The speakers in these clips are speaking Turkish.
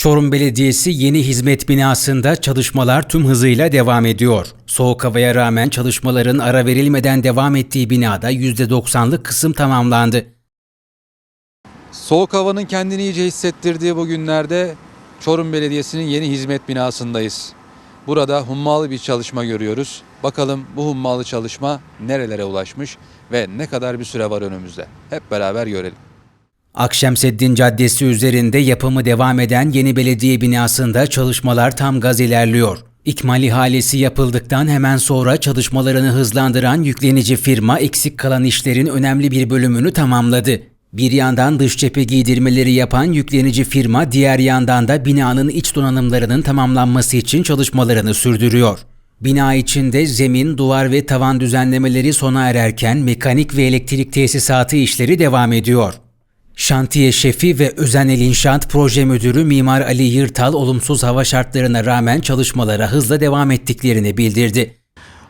Çorum Belediyesi yeni hizmet binasında çalışmalar tüm hızıyla devam ediyor. Soğuk havaya rağmen çalışmaların ara verilmeden devam ettiği binada %90'lık kısım tamamlandı. Soğuk havanın kendini iyice hissettirdiği bu günlerde Çorum Belediyesi'nin yeni hizmet binasındayız. Burada hummalı bir çalışma görüyoruz. Bakalım bu hummalı çalışma nerelere ulaşmış ve ne kadar bir süre var önümüzde. Hep beraber görelim. Akşemseddin Caddesi üzerinde yapımı devam eden yeni belediye binasında çalışmalar tam gaz ilerliyor. İkmal ihalesi yapıldıktan hemen sonra çalışmalarını hızlandıran yüklenici firma eksik kalan işlerin önemli bir bölümünü tamamladı. Bir yandan dış cephe giydirmeleri yapan yüklenici firma diğer yandan da binanın iç donanımlarının tamamlanması için çalışmalarını sürdürüyor. Bina içinde zemin, duvar ve tavan düzenlemeleri sona ererken mekanik ve elektrik tesisatı işleri devam ediyor. Şantiye şefi ve Özenel İnşaat Proje Müdürü Mimar Ali Yırtal olumsuz hava şartlarına rağmen çalışmalara hızla devam ettiklerini bildirdi.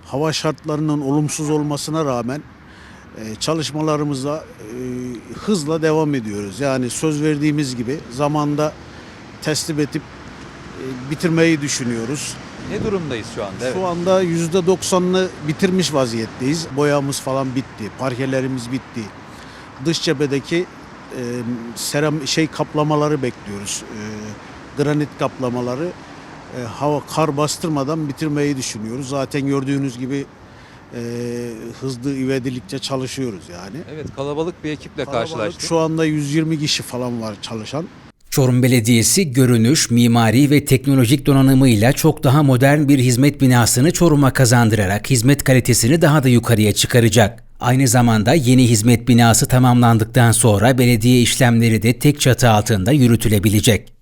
hava şartlarının olumsuz olmasına rağmen e, çalışmalarımıza e, hızla devam ediyoruz. Yani söz verdiğimiz gibi zamanda teslim edip e, bitirmeyi düşünüyoruz. Ne durumdayız şu anda? Evet. Şu anda %90'ını bitirmiş vaziyetteyiz. Boyamız falan bitti, parkelerimiz bitti. Dış cephedeki e, seram şey kaplamaları bekliyoruz. E, granit kaplamaları e, hava kar bastırmadan bitirmeyi düşünüyoruz. Zaten gördüğünüz gibi e, hızlı ivedilikçe çalışıyoruz yani. Evet kalabalık bir ekiple Kalabalık, karşılaştık. Şu anda 120 kişi falan var çalışan. Çorum Belediyesi görünüş, mimari ve teknolojik donanımıyla çok daha modern bir hizmet binasını Çorum'a kazandırarak hizmet kalitesini daha da yukarıya çıkaracak. Aynı zamanda yeni hizmet binası tamamlandıktan sonra belediye işlemleri de tek çatı altında yürütülebilecek.